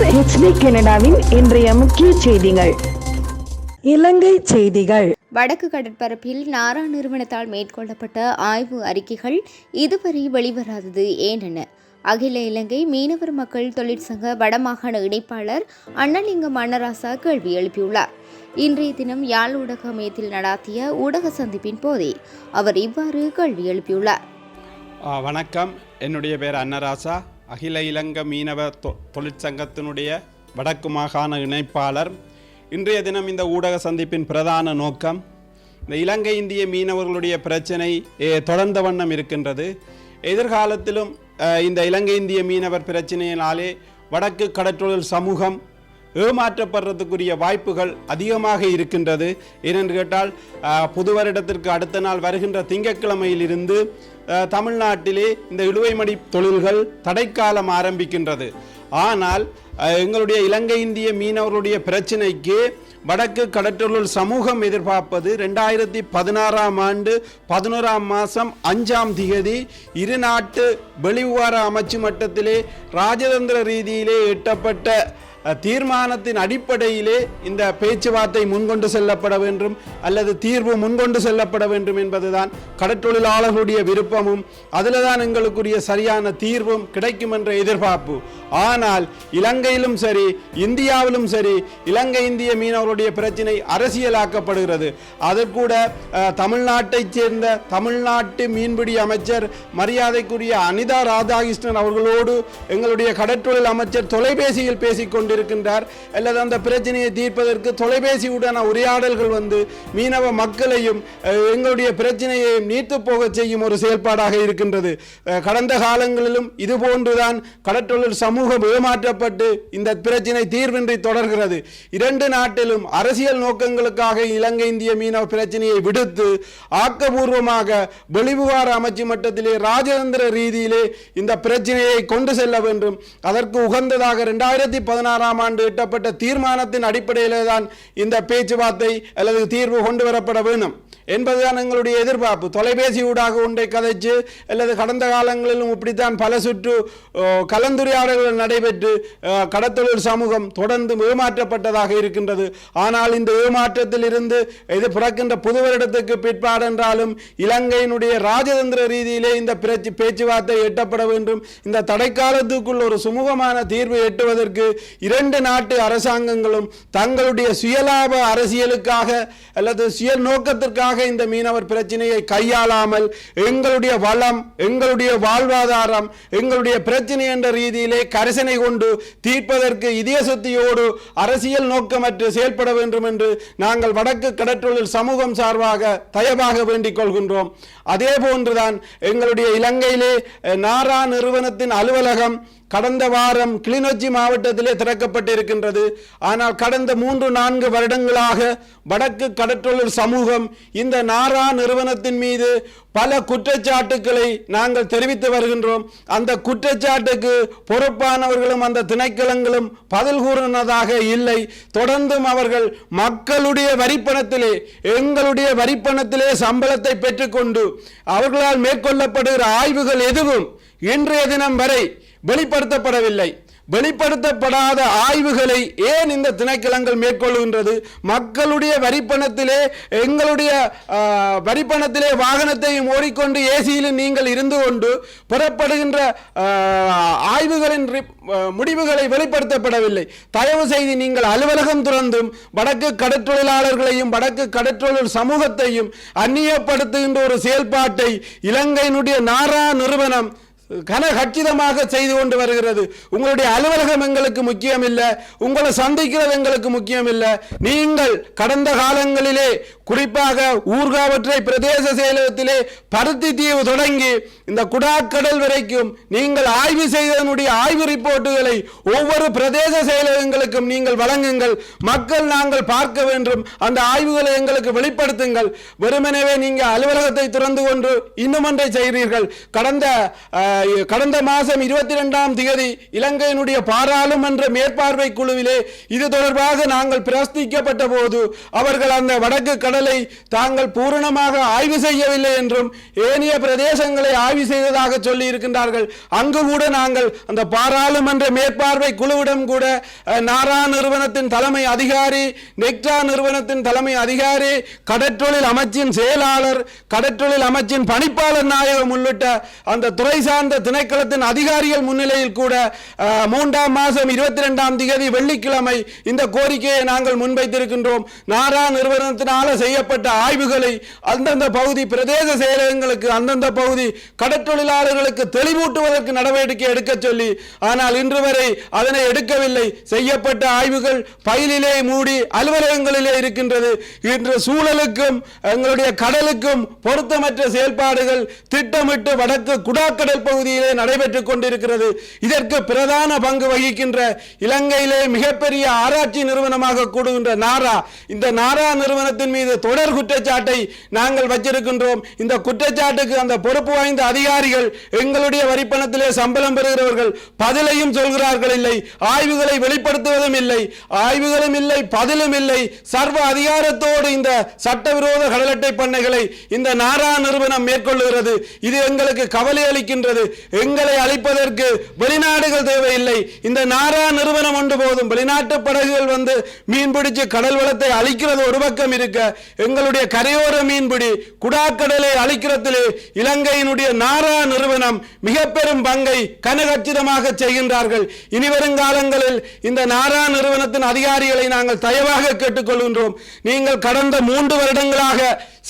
செய்தியாளர் ஹெச்டி கனடாவின் இன்றைய முக்கிய செய்திகள். இலங்கை செய்திகள். வடக்கு கடற்பரப்பில் நாரா நிறுவனத்தால் மேற்கொள்ளப்பட்ட ஆய்வு அறிக்கைகள் இதுவரை வெளிவராதது ஏனென. அகில இலங்கை மீனவர் மக்கள் தொழிற்சங்க வடமாகாண இணைப்பாளர் அண்ணலிங்கம் அன்னராசா கேள்வி எழுப்பியுள்ளார். இன்றைய தினம் யாழ் ஊடக மையத்தில் நடாத்திய ஊடக சந்திப்பின் போதே அவர் இவ்வாறு கேள்வி எழுப்பியுள்ளார். வணக்கம். என்னுடைய பேர் அன்னராசா. அகில இலங்கை மீனவ தொ தொழிற்சங்கத்தினுடைய வடக்கு மாகாண இணைப்பாளர். இன்றைய தினம் இந்த ஊடக சந்திப்பின் பிரதான நோக்கம் இந்த இலங்கை இந்திய மீனவர்களுடைய பிரச்சனை தொடர்ந்த வண்ணம் இருக்கின்றது. எதிர்காலத்திலும் இந்த இலங்கை இந்திய மீனவர் பிரச்சனையினாலே வடக்கு கடற்றொழில் சமூகம் ஏமாற்றப்படுறதுக்குரிய வாய்ப்புகள் அதிகமாக இருக்கின்றது. ஏனென்று கேட்டால் புது வருடத்திற்கு அடுத்த நாள் வருகின்ற திங்கட்கிழமையிலிருந்து தமிழ்நாட்டிலே இந்த இழுவைமடி தொழில்கள் தடைக்காலம் ஆரம்பிக்கின்றது. ஆனால் எங்களுடைய இலங்கை இந்திய மீனவர்களுடைய பிரச்சினைக்கு வடக்கு கடற்றொழில் சமூகம் எதிர்பார்ப்பது ரெண்டாயிரத்தி பதினாறாம் ஆண்டு பதினோராம் மாதம் அஞ்சாம் திகதி இரு நாட்டு வெளிவிவகார அமைச்சு மட்டத்திலே ராஜதந்திர ரீதியிலே எட்டப்பட்ட தீர்மானத்தின் அடிப்படையிலே இந்த பேச்சுவார்த்தை முன்கொண்டு செல்லப்பட வேண்டும் அல்லது தீர்வு முன்கொண்டு செல்லப்பட வேண்டும் என்பதுதான் கடற்றொழிலாளர்களுடைய விருப்பமும். அதில் தான் எங்களுக்குரிய சரியான தீர்வும் கிடைக்கும் என்ற எதிர்பார்ப்பு. ஆனால் இலங்கையிலும் சரி இந்தியாவிலும் சரி இலங்கை இந்திய மீனவர்களுடைய பிரச்சினை அரசியலாக்கப்படுகிறது. அது கூட தமிழ்நாட்டைச் சேர்ந்த தமிழ்நாட்டு மீன்பிடி அமைச்சர் மரியாதைக்குரிய அனிதா ராதாகிருஷ்ணன் அவர்களோடு எங்களுடைய கடற்றொழில் அமைச்சர் தொலைபேசியில் பேசிக் கொண்டிருக்கின்றார். அல்லது அந்த பிரச்சனையை தீர்ப்பதற்கு தொலைபேசியுடான உரையாடல்கள் வந்து மீனவ மக்களையும் எங்களுடைய பிரச்சனையை நீர்த்து போக செய்யும் ஒரு செயல்பாடாக இருக்கின்றது. கடந்த காலங்களிலும் இதுபோன்றுதான் கடற்றொழில் சமூகம் ஏமாற்றப்பட்டு இந்த பிரச்சனை தீர்வின்றி தொடர்கிறது. இரண்டு நாட்டிலும் அரசியல் நோக்கங்களுக்காக இலங்கை இந்திய மீனவ பிரச்சனையை விடுத்து ஆக்கபூர்வமாக வெளிவிவகார அமைச்சு மட்டத்திலே ராஜதந்திர ரீதியிலே இந்த பிரச்சனையை கொண்டு செல்ல வேண்டும். அதற்கு உகந்ததாக இரண்டாயிரத்தி பதினாறாம் ஆண்டு எட்டப்பட்ட தீர்மானத்தின் அடிப்படையிலே தான் இந்த பேச்சுவார்த்தை அல்லது தீர்வு கொண்டு வரப்பட வேண்டும். என்பதுதான் எங்களுடைய எதிர்பார்ப்பு. தொலைபேசி ஊடாக ஒன்றை கதைச்சு அல்லது கடந்த காலங்களிலும் இப்படித்தான் பல சுற்று கலந்துரையாடல்கள் நடைபெற்று கடத்தொழில் சமூகம் தொடர்ந்து ஏமாற்றப்பட்டதாக இருக்கின்றது. ஆனால் இந்த ஏமாற்றத்தில் இருந்து இது பிறக்கின்ற புது வருடத்துக்கு பிற்பாடு என்றாலும் இலங்கையினுடைய ராஜதந்திர ரீதியிலே இந்த பிரச்சி பேச்சுவார்த்தை எட்டப்பட வேண்டும். இந்த தடைக்காலத்துக்குள் ஒரு சுமூகமான தீர்வு எட்டுவதற்கு இரண்டு நாட்டு அரசாங்கங்களும் தங்களுடைய சுயலாப அரசியலுக்காக அல்லது சுய நோக்கத்திற்காக இந்த மீனவர் பிரச்சனையை கையாளாமல் எங்களுடைய வளம் எங்களுடைய வாழ்வாதாரம் எங்களுடைய பிரச்சனை என்ற ரீதியிலே கரிசனை கொண்டு தீர்ப்பதற்கு இதய சுத்தியோடு அரசியல் நோக்கமற்று செயல்பட வேண்டும் என்று நாங்கள் வடக்கு கடற்றொழில் சமூகம் சார்பாக தயவாக வேண்டிக் கொள்கின்றோம். அதே போன்றுதான் எங்களுடைய இலங்கையிலே நாரா நிறுவனத்தின் அலுவலகம் கடந்த வாரம் கிளிநொச்சி மாவட்டத்திலே திறக்கப்பட்டிருக்கின்றது. ஆனால் கடந்த மூன்று நான்கு வருடங்களாக வடக்கு கடற்றொழில் சமூகம் இந்த நாரா நிறுவனத்தின் மீது பல குற்றச்சாட்டுக்களை நாங்கள் தெரிவித்து வருகின்றோம். அந்த குற்றச்சாட்டுக்கு பொறுப்பானவர்களும் அந்த திணைக்களங்களும் பதில் கூறினதாக இல்லை. தொடர்ந்தும் அவர்கள் மக்களுடைய வரிப்பணத்திலே எங்களுடைய வரிப்பணத்திலே சம்பளத்தை பெற்றுக்கொண்டு அவர்களால் மேற்கொள்ளப்படுகிற ஆய்வுகள் எதுவும் இன்றைய தினம் வரை வெளிப்படுத்தப்படவில்லை. வெளிப்படுத்தப்படாத ஆய்வுகளை ஏன் இந்த திணைக்களங்கள் மேற்கொள்கின்றது? மக்களுடைய வரிப்பணத்திலே எங்களுடைய வரிப்பணத்திலே வாகனத்தையும் ஓடிக்கொண்டு ஏசியிலும் நீங்கள் இருந்து கொண்டு புறப்படுகின்ற ஆய்வுகளின் ரிப்- முடிவுகளை வெளிப்படுத்தப்படவில்லை. தயவு செய்து நீங்கள் அலுவலகம் துறந்தும் வடக்கு கடற்றொழிலாளர்களையும் வடக்கு கடற்றொழில் சமூகத்தையும் அந்நியப்படுத்துகின்ற ஒரு செயல்பாட்டை இலங்கையினுடைய நாரா நிறுவனம் கனகட்சிதமாக செய்து கொண்டு வருகிறது. உங்களுடைய அலுவலகம் எங்களுக்கு முக்கியம் இல்லை உங்களை சந்திக்கிறது எங்களுக்கு முக்கியம் இல்லை நீங்கள் கடந்த காலங்களிலே குறிப்பாக ஊர்காவற்றை பிரதேச செயலகத்திலே பருத்தி தீவு தொடங்கி இந்த குடாக்கடல் வரைக்கும் நீங்கள் ஆய்வு செய்ததனுடைய ஆய்வு ரிப்போர்ட்டுகளை ஒவ்வொரு பிரதேச செயலகங்களுக்கும் நீங்கள் வழங்குங்கள். மக்கள் நாங்கள் பார்க்க வேண்டும். அந்த ஆய்வுகளை எங்களுக்கு வெளிப்படுத்துங்கள். வெறுமனவே நீங்கள் அலுவலகத்தை திறந்து கொண்டு இன்னும் ஒன்றை செய்கிறீர்கள். கடந்த கடந்த மாதம் இருபத்தி ரெண்டாம் தேதி இலங்கையினுடைய பாராளுமன்ற மேற்பார்வை குழுவிலே இது தொடர்பாக நாங்கள் பிரஸ்திக்கப்பட்ட போது அவர்கள் அந்த வடக்கு கடல் தாங்கள் பூரணமாக ஆய்வு செய்யவில்லை என்றும் ஏனைய பிரதேசங்களை ஆய்வு செய்ததாக சொல்லி இருக்கின்றார்கள் அங்கு கூட நாங்கள் அந்த பாராளுமன்ற மேற்பார்வை குழுவிடம் கூட நாரா நிறுவனத்தின் தலைமை அதிகாரி நெக்டா நிறுவனத்தின் தலைமை அதிகாரி கடற்றொழில் அமைச்சின் செயலாளர் கடற்றொழில் அமைச்சின் பணிப்பாளர் நாயகம் உள்ளிட்ட அந்த துறை சார்ந்த திணைக்களத்தின் அதிகாரிகள் முன்னிலையில் கூட மூன்றாம் மாதம் இருபத்தி ரெண்டாம் தேதி வெள்ளிக்கிழமை இந்த கோரிக்கையை நாங்கள் முன்வைத்திருக்கின்றோம். நாரா நிறுவனத்தினால செய்யப்பட்ட ஆய்வுகளை அந்தந்த பகுதி பிரதேச செயலகங்களுக்கு அந்தந்த பகுதி கடற்றொழிலாளர்களுக்கு தெளிவூட்டுவதற்கு நடவடிக்கை எடுக்க சொல்லி ஆனால் இன்று வரை அதனை எடுக்கவில்லை. செய்யப்பட்ட ஆய்வுகள் பயிலிலே மூடி அலுவலகங்களிலே இருக்கின்றது. இன்று சூழலுக்கும் எங்களுடைய கடலுக்கும் பொருத்தமற்ற செயல்பாடுகள் திட்டமிட்டு வடக்கு குடாக்கடல் பகுதியிலே நடைபெற்றுக் கொண்டிருக்கிறது. இதற்கு பிரதான பங்கு வகிக்கின்ற இலங்கையிலே மிகப்பெரிய ஆராய்ச்சி நிறுவனமாக கூடுகின்ற நாரா. இந்த நாரா நிறுவனத்தின் மீது தொடர் குற்றச்சாட்டை நாங்கள் வச்சிருக்கின்றோம். இந்த குற்றச்சாட்டுக்கு அந்த பொறுப்பு வாய்ந்த அதிகாரிகள் எங்களுடைய வரிப்பணத்திலே சம்பளம் பெறுகிறவர்கள் பதிலையும் சொல்கிறார்கள் இல்லை ஆய்வுகளை வெளிப்படுத்துவதும் இல்லை. ஆய்வுகளும் இல்லை பதிலும் இல்லை. சர்வ அதிகாரத்தோடு இந்த சட்டவிரோத கடலட்டை பண்ணைகளை இந்த நாரா நிறுவனம் மேற்கொள்ளுகிறது. இது எங்களுக்கு கவலை அளிக்கின்றது. எங்களை அழிப்பதற்கு வெளிநாடுகள் தேவையில்லை. இந்த நாரா நிறுவனம் ஒன்று போதும். வெளிநாட்டு படகுகள் வந்து மீன் பிடிச்சு கடல் வளத்தை அழிக்கிறது ஒரு பக்கம் இருக்க எங்களுடைய கரையோர மீன்பிடி குடாக்கடலை அழிக்கிறதிலே இலங்கையினுடைய நாரா நிறுவனம் மிக பெரும் பங்கை கனகச்சிதமாக செய்கின்றார்கள். இனி வருங்காலங்களில் இந்த நாரா நிறுவனத்தின் அதிகாரிகளை நாங்கள் தயவாக கேட்டுக்கொள்கின்றோம். நீங்கள் கடந்த மூன்று வருடங்களாக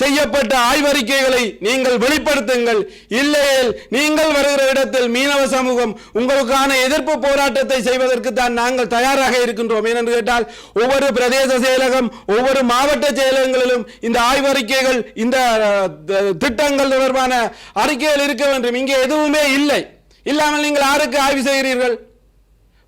செய்யப்பட்ட ஆய்வறிக்கைகளை நீங்கள் வெளிப்படுத்துங்கள். இல்லையேல் நீங்கள் வருகிற இடத்தில் மீனவ சமூகம் உங்களுக்கான எதிர்ப்பு போராட்டத்தை செய்வதற்கு தான் நாங்கள் தயாராக இருக்கின்றோம். ஏனென்று கேட்டால் ஒவ்வொரு பிரதேச செயலகம் ஒவ்வொரு மாவட்ட செயலகங்களிலும் இந்த ஆய்வறிக்கைகள் இந்த திட்டங்கள் தொடர்பான அறிக்கைகள் இருக்க வேண்டும். இங்கே எதுவுமே இல்லை. இல்லாமல் நீங்கள் யாருக்கு ஆய்வு செய்கிறீர்கள்.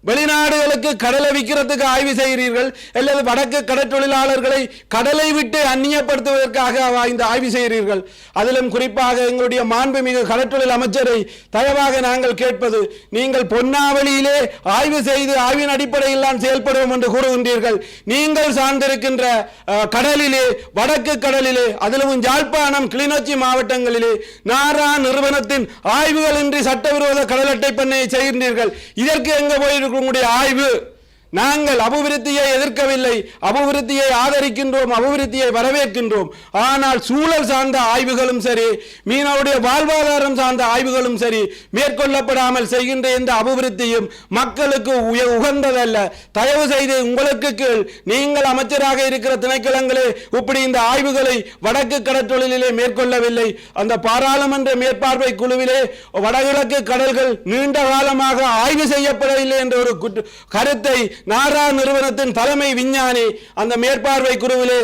வெளிநாடுகளுக்கு கடலை விற்கிறதுக்கு ஆய்வு செய்கிறீர்கள் அல்லது வடக்கு கடற்றொழிலாளர்களை கடலை விட்டு அந்நியப்படுத்துவதற்காக இந்த ஆய்வு செய்கிறீர்கள். அதிலும் குறிப்பாக எங்களுடைய மாண்புமிகு கடற்றொழில் அமைச்சரை தயவாக நாங்கள் கேட்பது நீங்கள் பொன்னாவளியிலே ஆய்வு செய்து ஆய்வின் அடிப்படையில் தான் செயல்படுவோம் என்று கூறுகின்றீர்கள். நீங்கள் சார்ந்திருக்கின்ற அஹ், கடலிலே வடக்கு கடலிலே அதிலும் யாழ்ப்பாணம் கிளிநொச்சி மாவட்டங்களிலே நாரா நிறுவனத்தின் ஆய்வுகளின்றி சட்டவிரோத கடல் அட்டை பண்ணையை செய்கின்றீர்கள். இதற்கு எங்க போயிருக்கும் உங்களுடைய ஆய்வு நாங்கள் அபிவிருத்தியை எதிர்க்கவில்லை. அபிவிருத்தியை ஆதரிக்கின்றோம் அபிவிருத்தியை வரவேற்கின்றோம். ஆனால் சூழல் சார்ந்த ஆய்வுகளும் சரி மீனவருடைய வாழ்வாதாரம் சார்ந்த ஆய்வுகளும் சரி மேற்கொள்ளப்படாமல் செய்கின்ற இந்த அபிவிருத்தியும் மக்களுக்கு உய- உகந்ததல்ல. தயவு செய்து உங்களுக்கு கீழ் நீங்கள் அமைச்சராக இருக்கிற திணைக்களங்களே இப்படி இந்த ஆய்வுகளை வடக்கு கடற்றொழிலிலே மேற்கொள்ளவில்லை. அந்த பாராளுமன்ற மேற்பார்வை குழுவிலே வடகிழக்கு கடல்கள் நீண்ட காலமாக ஆய்வு செய்யப்படவில்லை என்ற ஒரு கருத்தை நாரா நிறுவனத்தின் தலைமை விஞ்ஞானி அந்த மேற்பார்வை குழுவிலே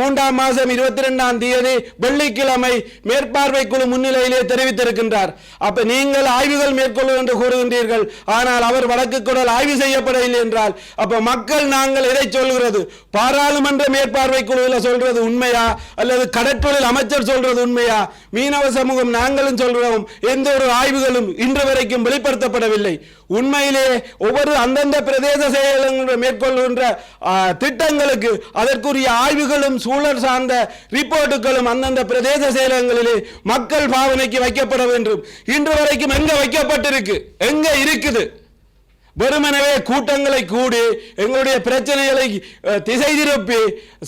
மூன்றாம் மாதம் இருபத்தி ரெண்டாம் தேதி வெள்ளிக்கிழமை மேற்பார்வை குழு முன்னிலையிலே தெரிவித்திருக்கின்றார். அப்ப நீங்கள் ஆய்வுகள் மேற்கொள்ளும் என்று கூறுகின்றீர்கள். ஆனால் அவர் வழக்கு குடல் ஆய்வு செய்யப்படவில்லை என்றால் அப்ப மக்கள் நாங்கள் எதை சொல்கிறது பாராளுமன்ற மேற்பார்வை குழுவில் சொல்றது உண்மையா? அல்லது கடற்றொழில் அமைச்சர் சொல்றது உண்மையா? மீனவ சமூகம் நாங்களும் சொல்றோம். எந்த ஒரு ஆய்வுகளும் இன்று வரைக்கும் வெளிப்படுத்தப்படவில்லை. உண்மையிலே ஒவ்வொரு அந்தந்த பிரதேச செயலங்கள் மேற்கொள்கின்ற திட்டங்களுக்கு அதற்குரிய ஆய்வுகளும் சூழல் சார்ந்த ரிப்போர்ட்டுகளும் அந்தந்த பிரதேச செயலகங்களிலே மக்கள் பாவனைக்கு வைக்கப்பட வேண்டும். இன்று வரைக்கும் எங்க வைக்கப்பட்டிருக்கு? எங்க இருக்குது? வெறுமனவே கூட்டங்களை கூடி எங்களுடைய பிரச்சனைகளை திசை திருப்பி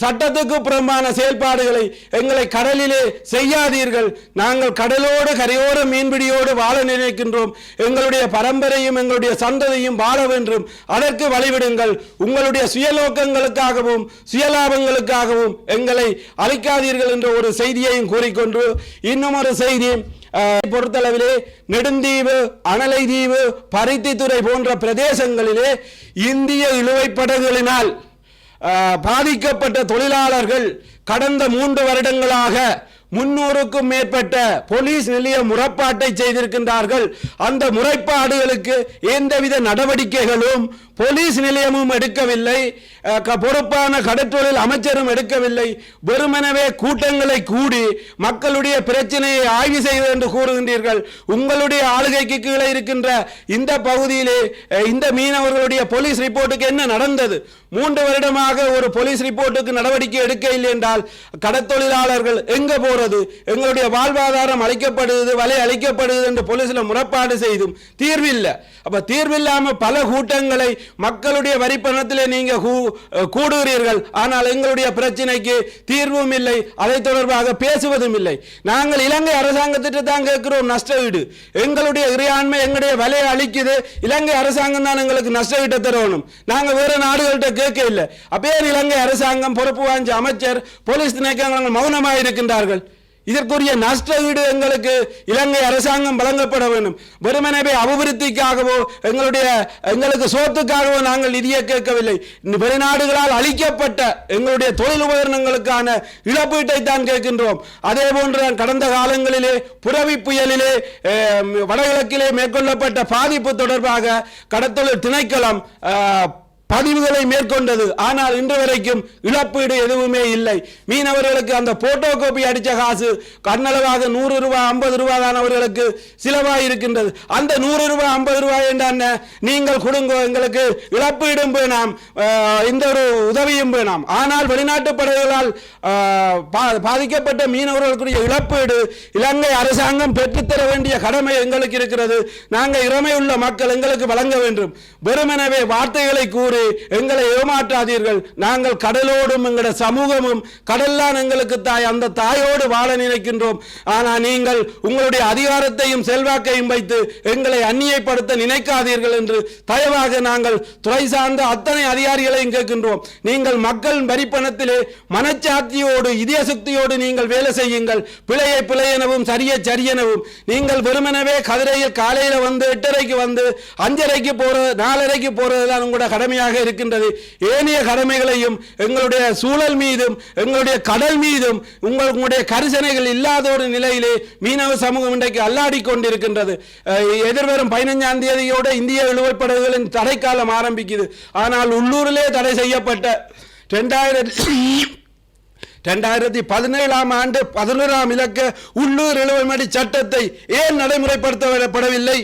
சட்டத்துக்கு புறம்பான செயல்பாடுகளை எங்களை கடலிலே செய்யாதீர்கள். நாங்கள் கடலோடு கரையோர மீன்பிடியோடு வாழ நினைக்கின்றோம். எங்களுடைய பரம்பரையும் எங்களுடைய சந்ததியும் வாழ வேண்டும் அதற்கு வழிவிடுங்கள். உங்களுடைய சுயநோக்கங்களுக்காகவும் சுயலாபங்களுக்காகவும் எங்களை அழிக்காதீர்கள் என்ற ஒரு செய்தியையும் கூறிக்கொண்டு இன்னும் ஒரு செய்தி பொறுத்தளவிலே நெடுந்தீவு அனலை தீவு பருத்தித்துறை போன்ற பிரதேசங்களிலே இந்திய இழுவைப் படகுகளினால் பாதிக்கப்பட்ட தொழிலாளர்கள் கடந்த மூன்று வருடங்களாக முன்னூறுக்கும் மேற்பட்ட போலீஸ் நிலைய முறைப்பாட்டை செய்திருக்கின்றார்கள். அந்த முறைப்பாடுகளுக்கு எந்தவித நடவடிக்கைகளும் போலீஸ் நிலையமும் எடுக்கவில்லை. க- பொறுப்பான கடற்றொழில் அமைச்சரும் எடுக்கவில்லை. வெறுமனவே கூட்டங்களை கூடி மக்களுடைய பிரச்சனையை ஆய்வு செய்வது என்று கூறுகின்றீர்கள். உங்களுடைய ஆளுகைக்கு கீழே இருக்கின்ற இந்த பகுதியிலே இந்த மீனவர்களுடைய போலீஸ் ரிப்போர்ட்டுக்கு என்ன நடந்தது? மூன்று வருடமாக ஒரு போலீஸ் ரிப்போர்ட்டுக்கு நடவடிக்கை எடுக்க இல்லை என்றால் கடத்தொழிலாளர்கள் எங்க போறது? எங்களுடைய வாழ்வாதாரம் அளிக்கப்படுது வலை அளிக்கப்படுது என்று போலீஸில் முறைப்பாடு செய்தும் தீர்வில்லை. அப்ப தீர்வில்லாம பல கூட்டங்களை மக்களுடைய வரி பணத்திலே நீங்க கூ- கூடுகிறீர்கள். ஆனால் எங்களுடைய பிரச்சனைக்கு தீர்வும் இல்லை அதை தொடர்பாக பேசுவதும் இல்லை. நாங்கள் இலங்கை அரசாங்கத்திட்டு தான் கேட்கிறோம் நஷ்ட ஈடு. எங்களுடைய இறையாண்மை எங்களுடைய விலையை அளிக்குது இலங்கை அரசாங்கம் தான் எங்களுக்கு நஷ்ட ஈட்டை தரணும். நாங்க வேறு நாடுகள்கிட்ட கேட்க இல்லை அப்பேர் இலங்கை அரசாங்கம் பொறுப்பு வாஞ்ச அமைச்சர் போலீஸ் திணைக்களங்கள் மௌனமாக இருக்கின்றார்கள் இதற்குரிய நஷ்ட ஈடு எங்களுக்கு இலங்கை அரசாங்கம் வழங்கப்பட வேண்டும். வெறுமனவே அபிவிருத்திக்காகவோ எங்களுடைய எங்களுக்கு சோத்துக்காகவோ நாங்கள் நிதியை கேட்கவில்லை. வெளிநாடுகளால் அளிக்கப்பட்ட எங்களுடைய தொழில் உபகரணங்களுக்கான இழப்பீட்டை தான் கேட்கின்றோம். அதே போன்று கடந்த காலங்களிலே புரவி புயலிலே வடகிழக்கிலே மேற்கொள்ளப்பட்ட பாதிப்பு தொடர்பாக கடத்தொழில் திணைக்களம் பதிவுகளை மேற்கொண்டது. ஆனால் இன்று வரைக்கும் இழப்பீடு எதுவுமே இல்லை. மீனவர்களுக்கு அந்த போட்டோ காப்பி அடித்த காசு கண்ணளவாக நூறு ரூபாய் ஐம்பது ரூபாய் தான் அவர்களுக்கு சிலவாய் இருக்கின்றது அந்த நூறு ரூபாய் ஐம்பது ரூபாய் என்றான நீங்கள் கொடுங்க எங்களுக்கு இழப்பீடும் வேணாம் இந்த ஒரு உதவியும் வேணாம் ஆனால் வெளிநாட்டு படைகளால் பா- பாதிக்கப்பட்ட மீனவர்களுக்குரிய இழப்பீடு இலங்கை அரசாங்கம் பெற்றுத்தர வேண்டிய கடமை எங்களுக்கு இருக்கிறது. நாங்கள் இறமையுள்ள மக்கள் எங்களுக்கு வழங்க வேண்டும். வெறுமெனவே வார்த்தைகளை கூறி எங்களை ஏமாற்றாதீர்கள். நாங்கள் கடலோடும் எங்களுடைய சமூகமும் கடல்லாம் எங்களுக்கு தாய் அந்த தாயோடு வாழ நினைக்கின்றோம். ஆனால் நீங்கள் உங்களுடைய அதிகாரத்தையும் செல்வாக்கையும் வைத்து எங்களை அந்நியப்படுத்த நினைக்காதீர்கள் என்று தயவாக நாங்கள் துறை சார்ந்த அத்தனை அதிகாரிகளையும் கேட்கின்றோம். நீங்கள் மக்கள் வரிப்பணத்திலே மனச்சாத்தியோடு இதய சக்தியோடு நீங்கள் வேலை செய்யுங்கள். பிழையை பிழையெனவும் சரியை சரியெனவும். நீங்கள் வெறுமனவே கதிரையில் காலையில் வந்து எட்டரைக்கு வந்து அஞ்சரைக்கு போற நாலரைக்கு போறதுதான் உங்களோட கடமையாக கடமையாக இருக்கின்றது. ஏனைய கடமைகளையும் எங்களுடைய சூழல் மீதும் எங்களுடைய கடல் மீதும் உங்கள் உங்களுடைய கரிசனைகள் இல்லாத ஒரு நிலையிலே மீனவ சமூகம் இன்றைக்கு அல்லாடி கொண்டிருக்கின்றது. எதிர்வரும் பதினஞ்சாம் தேதியோடு இந்திய இழுவைப்படகுகளின் தடைக்காலம் ஆரம்பிக்குது. ஆனால் உள்ளூரிலே தடை செய்யப்பட்ட ரெண்டாயிரத்தி ரெண்டாயிரத்தி பதினேழாம் ஆண்டு பதினோராம் இலக்க உள்ளூர் இழுவைமடி சட்டத்தை ஏன் நடைமுறைப்படுத்தப்படவில்லை?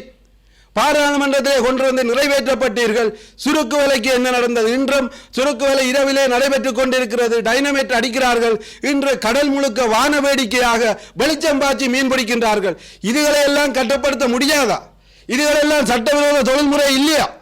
பாராளுமன்றத்திலே கொண்டு வந்து நிறைவேற்றப்பட்டீர்கள். சுருக்கு வேலைக்கு என்ன நடந்தது? இன்றும் சுருக்கு வேலை இரவிலே நடைபெற்றுக் கொண்டிருக்கிறது. டைனமேட் அடிக்கிறார்கள். இன்று கடல் முழுக்க வான வேடிக்கையாக வெளிச்சம் பாய்ச்சி மீன் பிடிக்கின்றார்கள். இதுகளை எல்லாம் கட்டுப்படுத்த முடியாதா? இதுகளெல்லாம் சட்டவிரோத தொழில்முறை இல்லையா?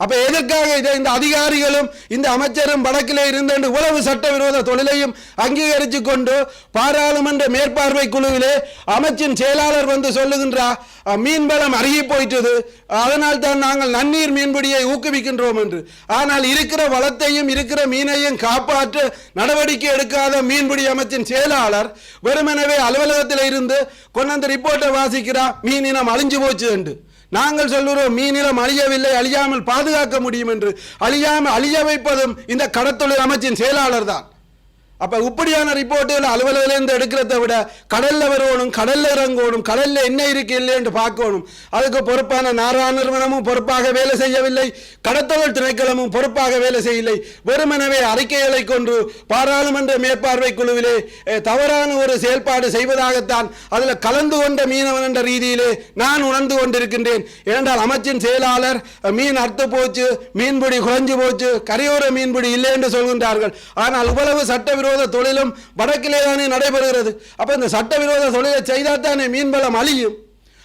அப்ப எதற்காக இதை இந்த அதிகாரிகளும் இந்த அமைச்சரும் வடக்கிலே இருந்து உளவு சட்டவிரோத தொழிலையும் அங்கீகரித்து கொண்டு பாராளுமன்ற மேற்பார்வை குழுவிலே அமைச்சின் செயலாளர் வந்து சொல்லுகின்றார் "அஹ், மீன்வளம் அருகி போயிட்டது. அதனால் தான் நாங்கள் நன்னீர் மீன்பிடியை ஊக்குவிக்கின்றோம் என்று. ஆனால் இருக்கிற வளத்தையும் இருக்கிற மீனையும் காப்பாற்ற நடவடிக்கை எடுக்காத மீன்பிடி அமைச்சின் செயலாளர் வெறுமனவே அலுவலகத்தில் இருந்து கொண்டாந்து ரிப்போர்ட்டை வாசிக்கிறார் இனம் அழிஞ்சு போச்சு என்று. நாங்கள் சொல்கிறோம் மீனிலம் அழியவில்லை அழியாமல் பாதுகாக்க முடியும் என்று. அழியாமல் அழிய வைப்பதும் இந்த கடத்தொழில் அமைச்சின் செயலாளர் தான் அப்போ இப்படியான ரிப்போர்ட்டுகள் அலுவலகிலேருந்து எடுக்கிறத விட கடல்ல வருவணும் கடலில் இறங்கணும் கடலில் என்ன இருக்கு இல்லைன்னு பார்க்கணும். அதுக்கு பொறுப்பான நாரா நிறுவனமும் பொறுப்பாக வேலை செய்யவில்லை. கடத்தல் திணைக்களமும் பொறுப்பாக வேலை செய்யவில்லை. வெறுமனவே அறிக்கைகளை கொண்டு பாராளுமன்ற மேற்பார்வை குழுவிலே தவறான ஒரு செயல்பாடு செய்வதாகத்தான் அதில் கலந்து கொண்ட மீனவன் என்ற ரீதியிலே நான் உணர்ந்து கொண்டிருக்கின்றேன். ஏனென்றால் அமைச்சின் செயலாளர் மீன் அறுத்து போச்சு மீன்பிடி குறைஞ்சு போச்சு கரையோர மீன்பிடி இல்லை என்று சொல்கின்றார்கள். ஆனால் இவ்வளவு சட்டவிரோத தொழிலும் வடக்கிலே தானே நடைபெறுகிறது. அப்போ இந்த சட்டவிரோத தொழிலை செய்தால் தானே மீன்வளம் அழியும்?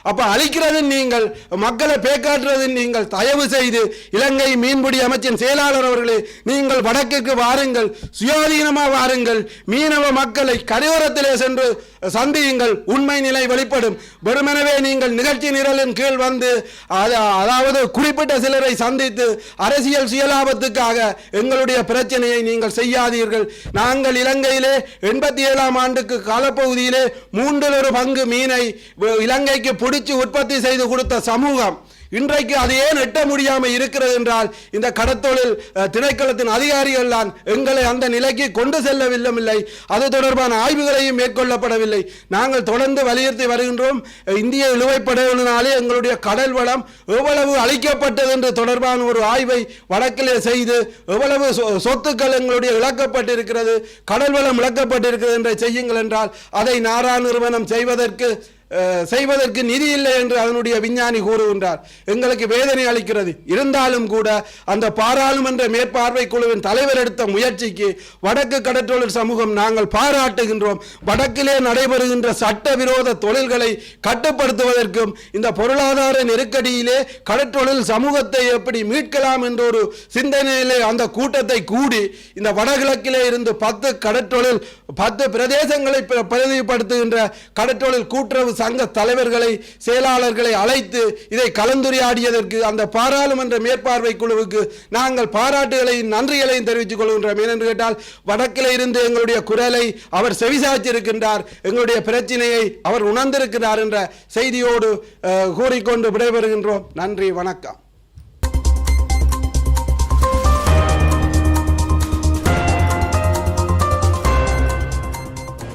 அப்போ அழிக்கிறது நீங்கள் மக்களை பேக்காற்றுறது நீங்கள். தயவு செய்து இலங்கை மீன்பிடி அமைச்சின் செயலாளர் அவர்களே நீங்கள் வடக்குக்கு வாருங்கள் சுயாதீனமாக வாருங்கள். மீனவ மக்களை கரையோரத்திலே சென்று சந்தியுங்கள். உண்மை நிலை வெளிப்படும். வெறுமெனவே நீங்கள் நிகழ்ச்சி நிரலின் கீழ் வந்து அதாவது குறிப்பிட்ட சிலரை சந்தித்து அரசியல் சுயலாபத்துக்காக எங்களுடைய பிரச்சனையை நீங்கள் செய்யாதீர்கள். நாங்கள் இலங்கையிலே எண்பத்தி ஏழாம் ஆண்டுக்கு காலப்பகுதியிலே மூன்றில் ஒரு பங்கு மீனை இலங்கைக்கு பிடி பிடிச்சு உற்பத்தி செய்து கொடுத்த சமூகம் இன்றைக்கு அது ஏன் எட்ட முடியாமல் இருக்கிறது என்றால் இந்த கடத்தொழில் திணைக்களத்தின் அதிகாரிகள் தான் எங்களை அந்த நிலைக்கு கொண்டு செல்லவில்லை அது தொடர்பான ஆய்வுகளையும் மேற்கொள்ளப்படவில்லை. நாங்கள் தொடர்ந்து வலியுறுத்தி வருகின்றோம். இந்திய இழுவைப்படையினாலே எங்களுடைய கடல் வளம் எவ்வளவு அழிக்கப்பட்டது என்று தொடர்பான ஒரு ஆய்வை வடக்கிலே செய்து எவ்வளவு சொ- சொத்துக்கள் எங்களுடைய இழக்கப்பட்டிருக்கிறது கடல் வளம் இழக்கப்பட்டிருக்கிறது என்று செய்யுங்கள் என்றால் அதை நாரா நிறுவனம் செய்வதற்கு செய்வதற்கு நிதி இல்லை என்று அதனுடைய விஞ்ஞானி கூறுகின்றார். எங்களுக்கு வேதனை அளிக்கிறது. இருந்தாலும் கூட அந்த பாராளுமன்ற மேற்பார்வை குழுவின் தலைவர் எடுத்த முயற்சிக்கு வடக்கு கடற்றொழில் சமூகம் நாங்கள் பாராட்டுகின்றோம். வடக்கிலே நடைபெறுகின்ற சட்டவிரோத தொழில்களை கட்டுப்படுத்துவதற்கும் இந்த பொருளாதார நெருக்கடியிலே கடற்றொழில் சமூகத்தை எப்படி மீட்கலாம் என்ற ஒரு சிந்தனையிலே அந்த கூட்டத்தை கூடி இந்த வடகிழக்கிலே இருந்து பத்து கடற்றொழில் பத்து பிரதேசங்களை பிரதிப்படுத்துகின்ற கடற்றொழில் கூட்டுறவு சங்க தலைவர்களை செயலாளர்களை அழைத்து இதை கலந்துரையாடியதற்கு அந்த பாராளுமன்ற மேற்பார்வை குழுவுக்கு நாங்கள் பாராட்டுகளையும் நன்றிகளையும் தெரிவித்துக் கொள்கின்றோம். ஏனென்று கேட்டால் வடக்கில் இருந்து எங்களுடைய குரலை அவர் செவிசாய்ச்சிருக்கின்றார் எங்களுடைய பிரச்சனையை அவர் உணர்ந்திருக்கிறார் என்ற செய்தியோடு கூறிக்கொண்டு விடைபெறுகின்றோம். நன்றி வணக்கம்.